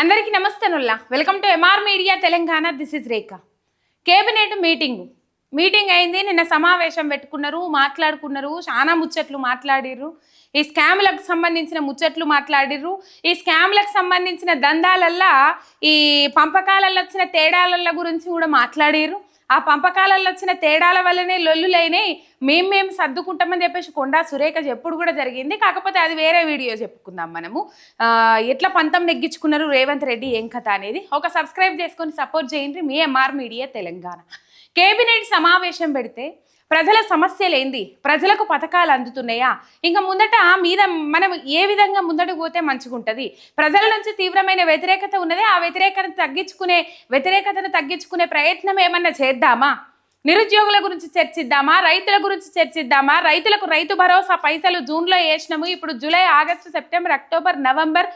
అందరికీ నమస్తేనుల్లా welcome to MR media Telangana this is Rekha cabinet meeting meeting అయింది. నిన్న సమావేశం పెట్టుకున్నారు మాట్లాడుకున్నారు చాలా ముచ్చట్లు మాట్లాడిర్రు. ఈ స్కామ్లకు సంబంధించిన ముచ్చట్లు మాట్లాడిర్రు. ఈ స్కామ్లకు సంబంధించిన దందాలల్లా ఈ పంపకాలలో వచ్చిన తేడాలల్ల గురించి కూడా మాట్లాడిర్రు. ఆ పంపకాలలో వచ్చిన తేడాల వల్లనే లొల్లులైనాయి మేం మేము సర్దుకుంటామని చెప్పేసి కొండా సురేఖ చెప్పుడు కూడా జరిగింది. కాకపోతే అది వేరే వీడియో చెప్పుకుందాం మనము. ఎట్లా పంతం నెగ్గించుకున్నారు రేవంత్ రెడ్డి ఏం కథ అనేది. ఒక సబ్స్క్రైబ్ చేసుకొని సపోర్ట్ చేయండి. మీ ఎంఆర్ మీడియా తెలంగాణ. కేబినెట్ సమావేశం పెడితే ప్రజల సమస్యలేంది? ప్రజలకు పథకాలు అందుతున్నాయా? ఇంకా ముందట మీద మనం ఏ విధంగా ముందటకు పోతే మంచిగుంటుంది? ప్రజల నుంచి తీవ్రమైన వ్యతిరేకత ఉన్నదే ఆ వ్యతిరేకతను తగ్గించుకునే వ్యతిరేకతను తగ్గించుకునే ప్రయత్నం ఏమన్నా చేద్దామా? నిరుద్యోగుల గురించి చర్చిద్దామా? రైతుల గురించి చర్చిద్దామా? రైతులకు రైతు భరోసా పైసలు జూన్లో వేసినాము ఇప్పుడు July August September October November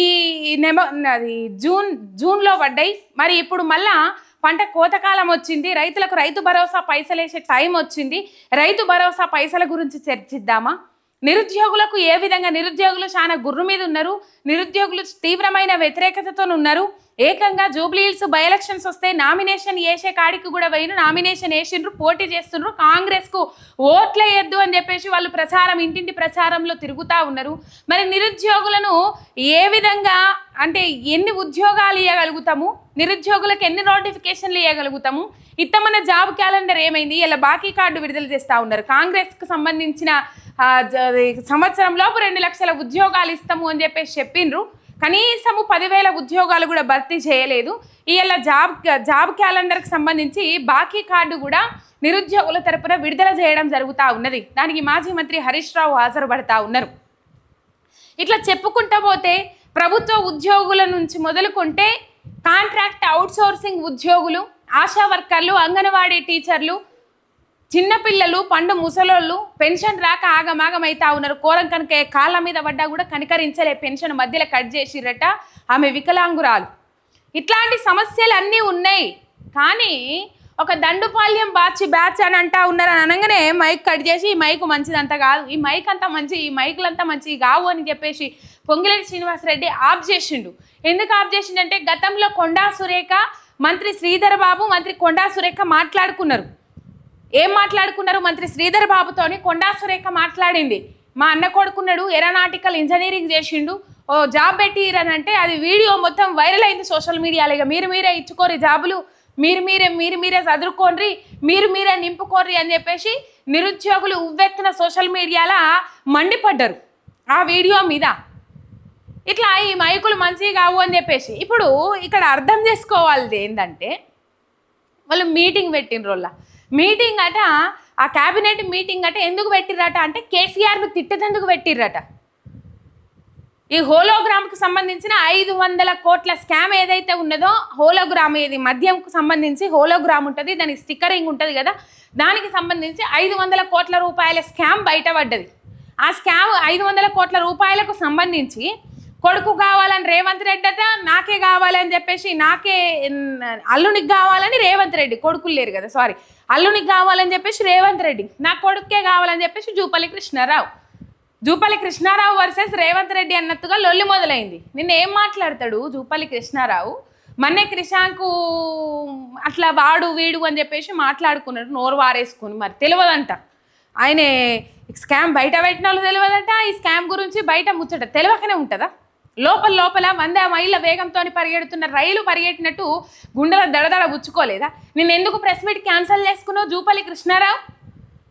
ఈ నెమ అది జూన్ జూన్లో పడ్డాయి. మరి ఇప్పుడు మళ్ళా పంట కోతకాలం వచ్చింది రైతులకు రైతు భరోసా పైసలేసే టైం వచ్చింది. రైతు భరోసా పైసల గురించి చర్చిద్దామా? నిరుద్యోగులకు ఏ విధంగా నిరుద్యోగులు చాలా గుర్రు మీద ఉన్నారు నిరుద్యోగులు తీవ్రమైన వ్యతిరేకతతో ఉన్నారు. ఏకంగా జూబ్లీహిల్స్ బై ఎలక్షన్స్ వస్తే నామినేషన్ వేసే కాడికి కూడా పోయిన నామినేషన్ వేసిండ్రు పోటీ చేస్తుండ్రు. కాంగ్రెస్కు ఓట్లేయద్దు అని చెప్పేసి వాళ్ళు ప్రచారం ఇంటింటి ప్రచారంలో తిరుగుతూ ఉన్నారు. మరి నిరుద్యోగులను ఏ విధంగా అంటే ఎన్ని ఉద్యోగాలు ఇవ్వగలుగుతాము నిరుద్యోగులకు ఎన్ని నోటిఫికేషన్లు ఇవ్వగలుగుతాము ఇత్తమన్న జాబ్ క్యాలెండర్ ఏమైంది? ఇలా బాకీ కార్డు విడుదల చేస్తూ ఉన్నారు. కాంగ్రెస్కు సంబంధించిన సంవత్సరం లోపు సంవత్సరంలోపు రెండు లక్షల ఉద్యోగాలు ఇస్తాము అని చెప్పేసి చెప్పిండ్రు కనీసము పదివేల ఉద్యోగాలు కూడా భర్తీ చేయలేదు. ఇలా జాబ్ జాబ్ క్యాలెండర్కి సంబంధించి బాకీ కార్డు కూడా నిరుద్యోగుల తరపున విడుదల చేయడం జరుగుతూ ఉన్నది. దానికి మాజీ మంత్రి హరీష్ రావు హాజరుపడతా ఉన్నారు. ఇట్లా చెప్పుకుంటా పోతే ప్రభుత్వ ఉద్యోగుల నుంచి మొదలుకుంటే కాంట్రాక్ట్ అవుట్సోర్సింగ్ ఉద్యోగులు ఆశా వర్కర్లు అంగన్వాడీ టీచర్లు చిన్నపిల్లలు పండు ముసలోళ్ళు పెన్షన్ రాక ఆగమాగమైతా ఉన్నారు. కోరం కనుక కాళ్ళ మీద పడ్డా కూడా కనికరించలే. పెన్షన్ మధ్యలో కట్ చేసిరట. ఆమె వికలాంగురాలు. ఇట్లాంటి సమస్యలు అన్నీ ఉన్నాయి. కానీ ఒక దండుపాల్యం బాచి బ్యాచ్ అని అంటా ఉన్నారు అని అనగానే మైక్ కట్ చేసి ఈ మైక్ మంచిదంతా కాదు. ఈ మైక్ అంతా మంచి ఈ మైకులంతా మంచి కావు అని చెప్పేసి పొంగిలేటి శ్రీనివాసరెడ్డి ఆఫ్ చేసిండు. ఎందుకు ఆఫ్ చేసిండంటే గతంలో కొండా సురేఖ మంత్రి శ్రీధర్ బాబు మంత్రి కొండా సురేఖ మాట్లాడుకున్నారు. ఏం మాట్లాడుకున్నారు మంత్రి శ్రీధర్ బాబుతోని? కొండా సురేఖ మాట్లాడింది. మా అన్న కొడుకున్నాడు ఏరోనాటికల్ ఇంజనీరింగ్ చేసిండు. ఓ జాబ్ పెట్టిరనంటే అది వీడియో మొత్తం వైరల్ అయింది సోషల్ మీడియాలో. ఇక మీరు మీరే ఇచ్చుకోరి జాబులు. మీరు మీరే మీరు మీరే చదువుకోండి మీరు మీరే నింపుకోర్రి అని చెప్పేసి నిరుద్యోగులు ఉవ్వెత్తున సోషల్ మీడియాలో మండిపడ్డారు ఆ వీడియో మీద. ఇట్లా ఈ మైకులు మంచివి కావు అని చెప్పేసి. ఇప్పుడు ఇక్కడ అర్థం చేసుకోవాలిది ఏంటంటే వాళ్ళు మీటింగ్ పెట్టినరోళ్ళ మీటింగ్ అట ఆ క్యాబినెట్ మీటింగ్ అట ఎందుకు పెట్టిర్రట అంటే కేసీఆర్ను తిట్టేందుకు పెట్టిర్రట. ఈ హోలోగ్రామ్కి సంబంధించిన ఐదు వందల కోట్ల స్కామ్ ఏదైతే ఉన్నదో హోలోగ్రామ్ ఇది మద్యంకు సంబంధించి హోలోగ్రామ్ ఉంటుంది దానికి స్టిక్కరింగ్ ఉంటుంది కదా. దానికి సంబంధించి ఐదు వందల కోట్ల రూపాయల స్కామ్ బయటపడ్డది. ఆ స్కామ్ ఐదు వందల కోట్ల రూపాయలకు సంబంధించి కొడుకు కావాలని రేవంత్ రెడ్డి అట నాకే కావాలని చెప్పేసి నాకే అల్లునికి కావాలని రేవంత్ రెడ్డి కొడుకులు లేరు కదా సారీ అల్లునికి కావాలని చెప్పేసి రేవంత్ రెడ్డి నా కొడుకే కావాలని చెప్పేసి జూపల్లి కృష్ణారావు. జూపల్లి కృష్ణారావు వర్సెస్ రేవంత్ రెడ్డి అన్నట్టుగా లొల్లి మొదలైంది. నిన్న ఏం మాట్లాడతాడు జూపల్లి కృష్ణారావు? మొన్నే క్రిషాంకు అట్లా వాడు వీడు అని చెప్పేసి మాట్లాడుకున్నాడు నోరు వారేసుకుని మరి తెలియదంట. ఆయన స్కామ్ బయట పెట్టిన వాళ్ళు తెలియదంట ఈ స్కామ్ గురించి బయట ముచ్చట తెలియకనే ఉంటుందా? లోపల లోపల వంద మైళ్ళ వేగంతో పరిగెడుతున్న రైలు పరిగెట్టినట్టు గుండెల దడదడ గుచ్చుకోలేదా? నేను ఎందుకు ప్రెస్ మీట్ క్యాన్సిల్ చేసుకున్నావు జూపల్లి కృష్ణారావు?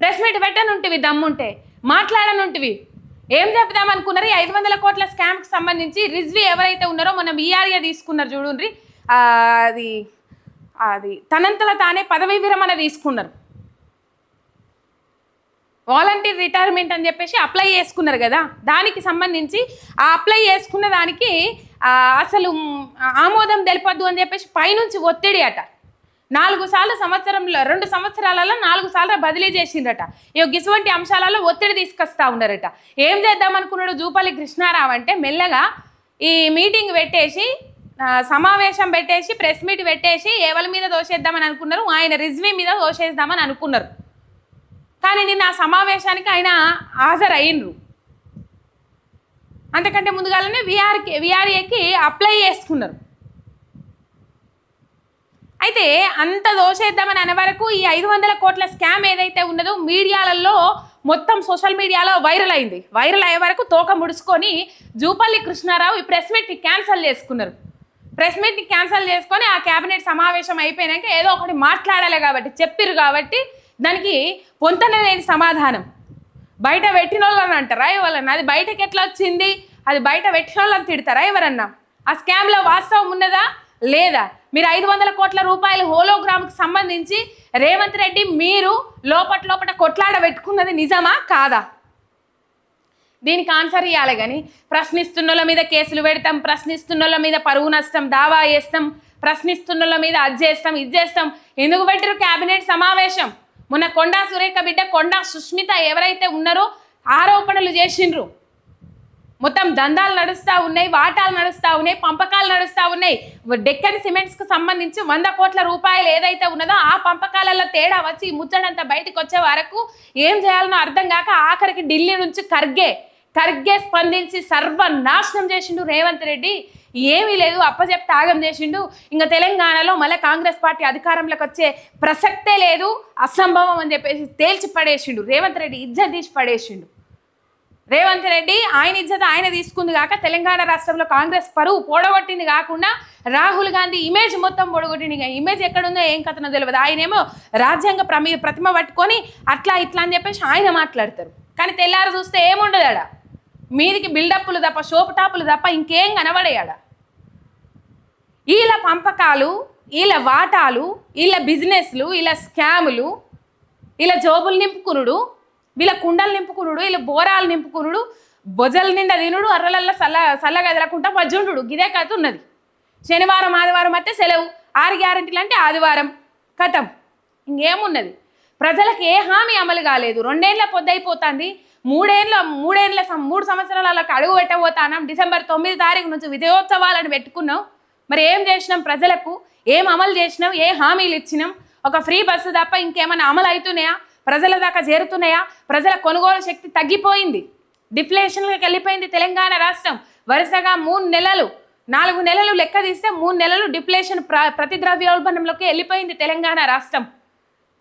ప్రెస్ మీట్ పెట్టనుంటివి దమ్ముంటే మాట్లాడనుంటివి. ఏం చెప్దాం అనుకున్నారు ఈ ఐదు వందల కోట్ల స్కామ్కి సంబంధించి రిజ్వి ఎవరైతే ఉన్నారో మనం ఈఆర్ఏ తీసుకున్నారు చూడండి అది అది తనంతల తానే పదవీ విరమణ తీసుకున్నారు. వాలంటీర్ రిటైర్మెంట్ అని చెప్పేసి అప్లై చేసుకున్నారు కదా. దానికి సంబంధించి ఆ అప్లై చేసుకున్న దానికి అసలు ఆమోదం తెలిపద్దు అని చెప్పేసి పైనుంచి ఒత్తిడి అట. నాలుగు సార్లు సంవత్సరంలో రెండు సంవత్సరాలలో నాలుగు సార్లు బదిలీ చేసిండ్రట. ఇక ఇటువంటి అంశాలలో ఒత్తిడి తీసుకొస్తా ఉన్నారట. ఏం చేద్దాం అనుకున్నాడు జూపల్లి కృష్ణారావు అంటే మెల్లగా ఈ మీటింగ్ పెట్టేసి సమావేశం పెట్టేసి ప్రెస్ మీట్ పెట్టేసి ఎవరి మీద దోషేద్దామని అనుకున్నారు ఆయన రిజ్వీ మీద దోషేద్దామని అనుకున్నారు. కానీ నిన్న ఆ సమావేశానికి ఆయన హాజరు అయ్యిండ్రు అంతకంటే ముందుగానే విఆర్కే విఆర్ఏకి అప్లై చేసుకున్నారు. అయితే అంత దోషేద్దామని అనే వరకు ఈ ఐదు వందల కోట్ల స్కామ్ ఏదైతే ఉన్నదో మీడియాలలో మొత్తం సోషల్ మీడియాలో వైరల్ అయింది. వైరల్ అయ్యే వరకు తోక ముడుచుకొని జూపల్లి కృష్ణారావు ఈ ప్రెస్ మీట్ని క్యాన్సిల్ చేసుకున్నారు. ప్రెస్ మీట్ని క్యాన్సిల్ చేసుకొని ఆ కేబినెట్ సమావేశం అయిపోయినాక ఏదో ఒకటి మాట్లాడాలి కాబట్టి చెప్పిర్రు కాబట్టి దానికి పొంతనలేని సమాధానం. బయట పెట్టిన వాళ్ళని అంటారా ఎవరన్నా? అది బయటకి ఎట్లా వచ్చింది? అది బయట పెట్టిన వాళ్ళని తిడతారా ఎవరన్నా? ఆ స్కామ్లో వాస్తవం ఉన్నదా? లేదా? మీరు ఐదు వందల కోట్ల రూపాయల హోలోగ్రామ్కి సంబంధించి రేవంత్ రెడ్డి మీరు లోపట లోపల కొట్లాడ పెట్టుకున్నది నిజమా? కాదా? దీనికి ఆన్సర్ ఇవ్వాలి కానీ ప్రశ్నిస్తున్నోళ్ళ మీద కేసులు పెడతాం ప్రశ్నిస్తున్నోళ్ళ మీద పరువు నష్టం దావా వేస్తాం ప్రశ్నిస్తున్నోళ్ళ మీద అది చేస్తాం ఇది చేస్తాం ఎందుకు పెట్టరు క్యాబినెట్ సమావేశం? మొన్న కొండా సురేఖ బిడ్డ కొండా సుష్మిత ఎవరైతే ఉన్నారో ఆరోపణలు చేసిండ్రు. మొత్తం దందాలు నడుస్తూ ఉన్నాయి వాటాలు నడుస్తూ ఉన్నాయి పంపకాలు నడుస్తూ ఉన్నాయి. డెక్కన్ సిమెంట్స్కి సంబంధించి వంద కోట్ల రూపాయలు ఏదైతే ఉన్నదో ఆ పంపకాలలో తేడా వచ్చి ముచ్చడంతా బయటకు వచ్చే వరకు ఏం చేయాలనో అర్థం కాక ఆఖరికి ఢిల్లీ నుంచి ఖర్గే ఖర్గే స్పందించి సర్వనాశనం చేసిండు రేవంత్ రెడ్డి. ఏమీ లేదు అప్పచెప్ త్యాగం చేసిండు. ఇంకా తెలంగాణలో మళ్ళీ కాంగ్రెస్ పార్టీ అధికారంలోకి వచ్చే ప్రసక్తే లేదు అసంభవం అని చెప్పేసి తేల్చి పడేసిండు. రేవంత్ రెడ్డి ఇజ్జ తీసి పడేసిండు. రేవంత్ రెడ్డి ఆయన ఇజ్జత ఆయన తీసుకుంది కాక తెలంగాణ రాష్ట్రంలో కాంగ్రెస్ పరువు పొడగొట్టింది కాకుండా రాహుల్ గాంధీ ఇమేజ్ మొత్తం పొడగొట్టింది ఇమేజ్ ఎక్కడుందో ఏం కథనో తెలియదు ఆయనేమో రాజ్యాంగ ప్రమి ప్రతిమ పట్టుకొని అట్లా ఇట్లా అని చెప్పేసి ఆయన మాట్లాడతారు. కానీ తెల్లారు చూస్తే ఏముండదు మీదికి బిల్డప్లు తప్ప సోపు టాపులు తప్ప ఇంకేం కనబడేయాడ? వీళ్ళ పంపకాలు వీళ్ళ వాటాలు వీళ్ళ బిజినెస్లు వీళ్ళ స్కాములు వీళ్ళ జోబులు నింపుకునుడు వీళ్ళ కుండలు నింపుకునుడు వీళ్ళ బోరాలు నింపుకునుడు బొజల నిండా తినుడు అర్రలల్లో సల్ల సల్లగా ఎదలకుండా మజ్జుండు గిదే కథ ఉన్నది. శనివారం ఆదివారం అయితే సెలవు. ఆరు గ్యారంటీలు అంటే ఆదివారం కథం. ఇంకేమున్నది? ప్రజలకు ఏ హామీ అమలు కాలేదు. రెండేళ్ళ పొద్దైపోతుంది మూడేళ్ళ మూడేళ్ళ సం- మూడు అలా అడుగు పెట్టబోతానం. డిసెంబర్ తొమ్మిది తారీఖు నుంచి విజయోత్సవాలను పెట్టుకున్నాం. మరి ఏం చేసినాం ప్రజలకు? ఏం అమలు చేసినాం? ఏ హామీలు ఇచ్చినాం? ఒక ఫ్రీ బస్సు తప్ప ఇంకేమైనా అమలు అవుతున్నాయా ప్రజల దాకా చేరుతున్నాయా? ప్రజల కొనుగోలు శక్తి తగ్గిపోయింది. డిఫ్లేషన్లోకి వెళ్ళిపోయింది తెలంగాణ రాష్ట్రం. వరుసగా మూడు నెలలు నాలుగు నెలలు లెక్క తీస్తే మూడు నెలలు డిప్లేషన్ ప్ర ప్రతి ద్రవ్యోల్బణంలోకి వెళ్ళిపోయింది తెలంగాణ రాష్ట్రం.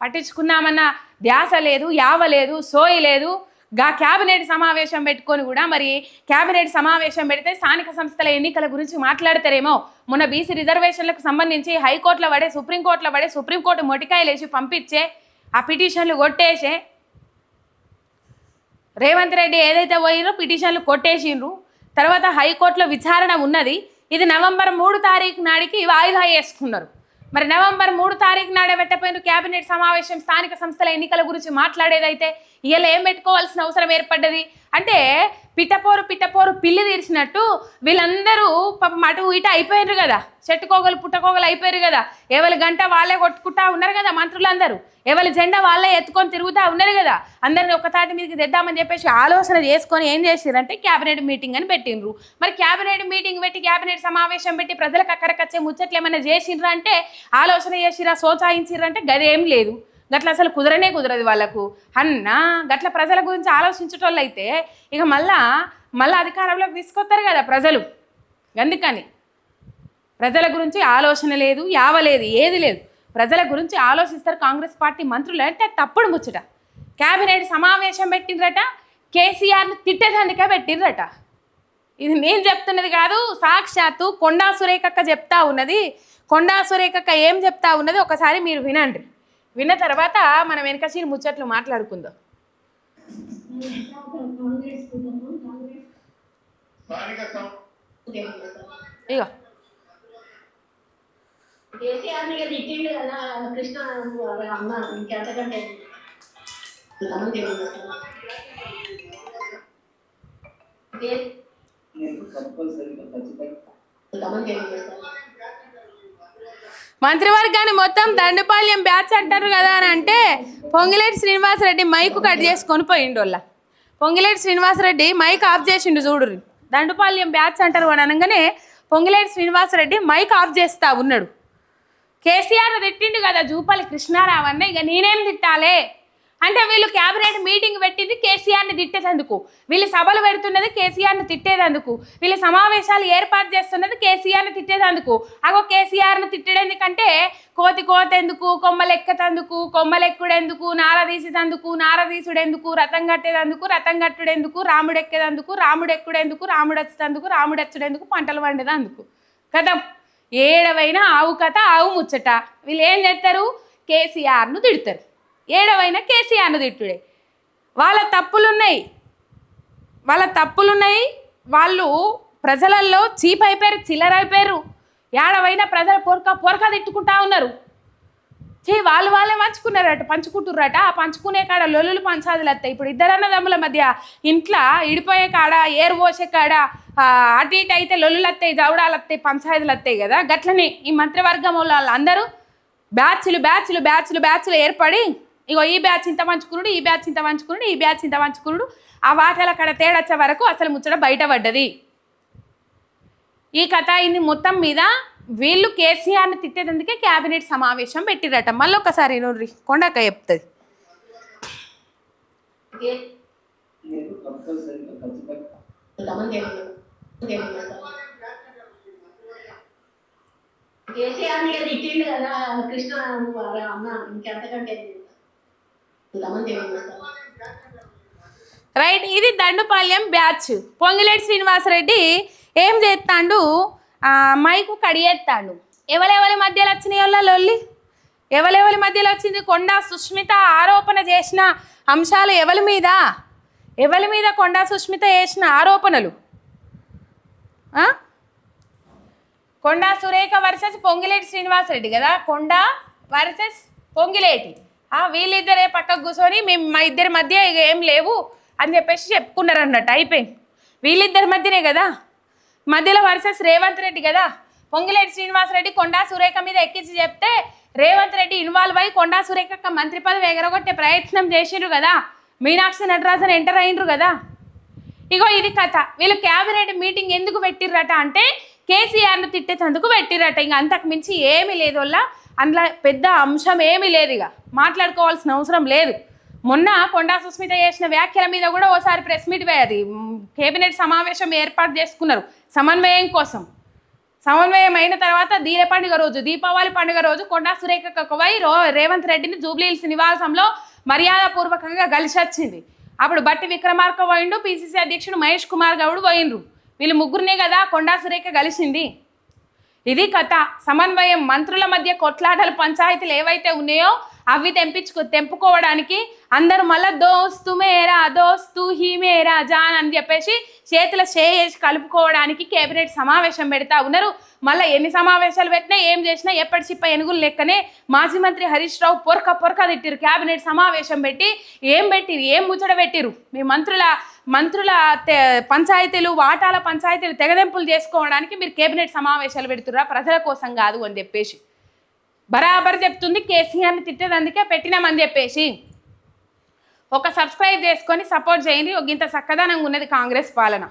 పట్టించుకున్నామన్న ధ్యాస లేదు యావ లేదు సోయి లేదు. గా క్యాబినెట్ సమావేశం పెట్టుకొని కూడా మరి క్యాబినెట్ సమావేశం పెడితే స్థానిక సంస్థల ఎన్నికల గురించి మాట్లాడతారేమో. మొన్న బీసీ రిజర్వేషన్లకు సంబంధించి హైకోర్టులో పడే సుప్రీంకోర్టులో పడే సుప్రీంకోర్టు మొటికాయలు వేసి పంపించే ఆ పిటిషన్లు కొట్టేసే రేవంత్ రెడ్డి ఏదైతే పోయినో పిటిషన్లు కొట్టేసిండ్రు. తర్వాత హైకోర్టులో విచారణ ఉన్నది. ఇది నవంబర్ మూడు తారీఖు నాడికి వాయిదా వేసుకున్నారు. మరి నవంబర్ మూడు తారీఖు నాడే పెట్టపోయిన క్యాబినెట్ సమావేశం స్థానిక సంస్థల ఎన్నికల గురించి మాట్లాడేదైతే ఇలా ఏం పెట్టుకోవాల్సిన అవసరం ఏర్పడ్డది? అంటే పిట్టపోరు పిట్టపోరు పిల్లి తీర్చినట్టు వీళ్ళందరూ పాపం అటు ఇటు అయిపోయారు కదా. చెట్టుకోగలు పుట్టకోగలు అయిపోయారు కదా. ఎవరి గంట వాళ్ళే కొట్టుకుంటా ఉన్నారు కదా మంత్రులందరూ. ఎవరి జెండా వాళ్ళే ఎత్తుకొని తిరుగుతూ ఉన్నారు కదా. అందరిని ఒక తాటి మీదకి తెద్దామని చెప్పేసి ఆలోచన చేసుకొని ఏం చేసిరంటే క్యాబినెట్ మీటింగ్ అని పెట్టిండ్రు. మరి క్యాబినెట్ మీటింగ్ పెట్టి క్యాబినెట్ సమావేశం పెట్టి ప్రజలకు అక్కడికి వచ్చే ముచ్చట్లు ఏమైనా చేసిండ్రా అంటే ఆలోచన చేసిరా సోచాయించిర్రా అంటే గదేం లేదు. గట్ల అసలు కుదరనే కుదరదు వాళ్ళకు. అన్న గట్ల ప్రజల గురించి ఆలోచించేటోళ్ళు అయితే ఇక మళ్ళా మళ్ళీ అధికారంలోకి తీసుకొస్తారు కదా ప్రజలు. అందుకని ప్రజల గురించి ఆలోచన లేదు యావ లేదు ఏది లేదు. ప్రజల గురించి ఆలోచిస్తారు కాంగ్రెస్ పార్టీ మంత్రులు అంటే తప్పుడు ముచ్చట. క్యాబినెట్ సమావేశం పెట్టిండ్రట కేసీఆర్ను తిట్టేదానికే పెట్టిండ్రట. ఇది నేను చెప్తున్నది కాదు సాక్షాత్తు కొండా సురేఖక్క చెప్తా ఉన్నది. కొండా సురేఖక్క ఏం చెప్తా ఉన్నది ఒకసారి మీరు వినండి. విన్న తర్వాత మనం వెనక సీన్ ముచ్చట్లు మాట్లాడుకుందాం. ఇగో. కేసీఆర్ మంత్రివర్గాన్ని మొత్తం దండుపాల్యం బ్యాచ్ అంటారు కదా అని అంటే పొంగిలేటి శ్రీనివాసరెడ్డి మైకు కట్ చేసుకొని పోయిండు వాళ్ళ పొంగిలేటి శ్రీనివాసరెడ్డి మైక్ ఆఫ్ చేసిండు చూడురు దండుపాల్యం బ్యాచ్ అంటారు అని అనగానే పొంగిలేటి శ్రీనివాసరెడ్డి మైక్ ఆఫ్ చేస్తా ఉన్నాడు. కేసీఆర్ తిట్టిండు కదా జూపాలి కృష్ణారావు అన్న ఇక నేనేం తిట్టాలే? అంటే వీళ్ళు క్యాబినెట్ మీటింగ్ పెట్టింది కేసీఆర్ని తిట్టేటందుకు వీళ్ళు సభలు పెడుతున్నది కేసీఆర్ని తిట్టేదందుకు వీళ్ళు సమావేశాలు ఏర్పాటు చేస్తున్నది కేసీఆర్ని తిట్టేదందుకు అగో కేసీఆర్ని తిట్టడేందుకంటే కోతి కోతెందుకు కొమ్మలెక్కతందుకు కొమ్మలెక్కుడెందుకు నారదీసేదందుకు నారదీసుడెందుకు రథం కట్టేదందుకు రథం కట్టుడెందుకు రాముడు ఎక్కేదందుకు రాముడు ఎక్కుడెందుకు రాముడు వచ్చేదందుకు రాముడు వచ్చేందుకు పంటలు పండేదందుకు కదా ఏడవైనా ఆవు కథ ఆవు ముచ్చట. వీళ్ళు ఏం చేస్తారు కేసీఆర్ను తిడతారు. ఏడవైనా కేసీఆర్ను తిట్టుడే. వాళ్ళ తప్పులున్నాయి. వాళ్ళ తప్పులున్నాయి. వాళ్ళు ప్రజలల్లో చీప్ అయిపోయారు చిల్లర అయిపోయారు. ఏడవైనా ప్రజలు పొరక పొరక తిట్టుకుంటా ఉన్నారు. చే వాళ్ళు వాళ్ళే పంచుకున్నారట పంచుకుంటుర్రట. ఆ పంచుకునే కాడ లొల్లులు పంచాదులు వస్తాయి ఇప్పుడు ఇద్దరన్న దమ్ముల మధ్య ఇంట్లో ఇడిపోయే కాడ ఏరు పోసే కాడ అటు ఇటు అయితే లొల్లులు వస్తాయి జవడాలు వస్తాయి పంచాయతీలు వస్తాయి కదా. గట్లనే ఈ మంత్రివర్గం వాళ్ళందరూ బ్యాచ్లు బ్యాచ్లు బ్యాచ్లు బ్యాచ్లు ఏర్పడి ఇగో ఈ బ్యాచ్ ఇంత పంచుకున్నాడు ఈ బ్యాచ్ ఇంత పంచుకున్నాడు ఈ బ్యాచ్ ఇంత పంచుకున్నాడు ఆ వాటల కాడ తేడొచ్చే వరకు అసలు ముచ్చట బయటపడ్డది. ఈ కథ అయింది మొత్తం మీద వీళ్ళు కేసీఆర్ని తిట్టేటందుకే క్యాబినెట్ సమావేశం పెట్టిరట. మళ్ళీ ఒకసారి నోర్రి కొండక చెప్తుంది. కేసీఆర్ తిట్టిండు కదా కృష్ణ అన్న ఇంకెంతకంటే రైట్ ఇది దండుపాల్యం బ్యాచ్. పొంగిలేటి శ్రీనివాసరెడ్డి ఏం చేస్తాడు? మైకు కడిగేస్తాడు. ఎవరెవరి మధ్యలో వచ్చినాయి వాళ్ళ లొల్లి? ఎవరెవరి మధ్యలో వచ్చింది? కొండా సుష్మిత ఆరోపణ చేసిన అంశాలు ఎవరి మీద? ఎవరి మీద కొండా సుష్మిత చేసిన ఆరోపణలు? కొండ కొండా సురేఖ వర్సెస్ పొంగిలేటి శ్రీనివాసరెడ్డి కదా? కొండా వర్సెస్ పొంగిలేటి. వీళ్ళిద్దరే పక్కకు కూర్చొని మేము మా ఇద్దరి మధ్య ఇక ఏం లేవు అని చెప్పేసి చెప్పుకున్నారు అన్నట్టు అయిపోయింది. వీళ్ళిద్దరి మధ్యనే కదా? మధ్యలో వర్సెస్ రేవంత్ రెడ్డి కదా? పొంగిలేటి శ్రీనివాసరెడ్డి కొండా సురేఖ మీద ఎక్కించి చెప్తే రేవంత్ రెడ్డి ఇన్వాల్వ్ అయ్యి కొండా సురేఖ మంత్రి పదవి ఎగరగొట్టే ప్రయత్నం చేసిండ్రు కదా? మీనాక్షి నటరాజన్ ఎంటర్ అయిండ్రు కదా? ఇగో ఇది కథ. వీళ్ళు క్యాబినెట్ మీటింగ్ ఎందుకు పెట్టిర్రట అంటే కేసీఆర్ను తిట్టేందుకు పెట్టిరట. ఇంక అంతకు మించి ఏమీ లేదు వల్ల. అందులో పెద్ద అంశం ఏమీ లేదు ఇక. మాట్లాడుకోవాల్సిన అవసరం లేదు. మొన్న కొండా సుస్మిత చేసిన వ్యాఖ్యల మీద కూడా ఓసారి ప్రెస్ మీట్ అది కేబినెట్ సమావేశం ఏర్పాటు చేసుకున్నారు. సమన్వయం కోసం. సమన్వయం అయిన తర్వాత దీల పండుగ రోజు దీపావళి పండుగ రోజు కొండా సురేఖకు పోయి రో రేవంత్ రెడ్డిని జూబ్లీహిల్స్ నివాసంలో మర్యాదపూర్వకంగా కలిసి వచ్చింది అప్పుడు బట్టి విక్రమార్క పోయిండు పిసిసి అధ్యక్షుడు మహేష్ కుమార్ గౌడ్ పోయిండ్రు. వీళ్ళు ముగ్గురినే కదా కొండా సురేఖ కలిసింది. ఇది కథ. సమన్వయం మంత్రుల మధ్య కొట్లాటలు పంచాయతీలు ఏవైతే ఉన్నాయో అవి తెంపించుకో తెంపుకోవడానికి అందరూ మళ్ళా దోస్తు మేరా దోస్తు హీ మేరా జాన్ అని చెప్పేసి చేతుల చేసి కలుపుకోవడానికి కేబినెట్ సమావేశం పెడతా ఉన్నారు. మళ్ళీ ఎన్ని సమావేశాలు పెట్టినా ఏం చేసినా ఎప్పటి చిప్ప ఎనుగులు లెక్కనే మాజీ మంత్రి హరీష్ రావు పొరక పొరక తిట్టిరు కేబినెట్ సమావేశం పెట్టి ఏం పెట్టిరు ఏం ముచ్చట పెట్టిరు మీ మంత్రుల మంత్రుల తె- పంచాయతీలు వాటాల పంచాయతీలు తెగదెంపులు చేసుకోవడానికి మీరు కేబినెట్ సమావేశాలు పెడుతురా ప్రజల కోసం కాదు అని చెప్పేసి. బరాబర్ చెప్తుంది కేసీఆర్ని తిట్టేదందుకే పెట్టినామని చెప్పేసి. ఒక సబ్స్క్రైబ్ చేసుకొని సపోర్ట్ చేయండి ఒక ఇంత చక్కదనంగా ఉన్నది కాంగ్రెస్ పాలన.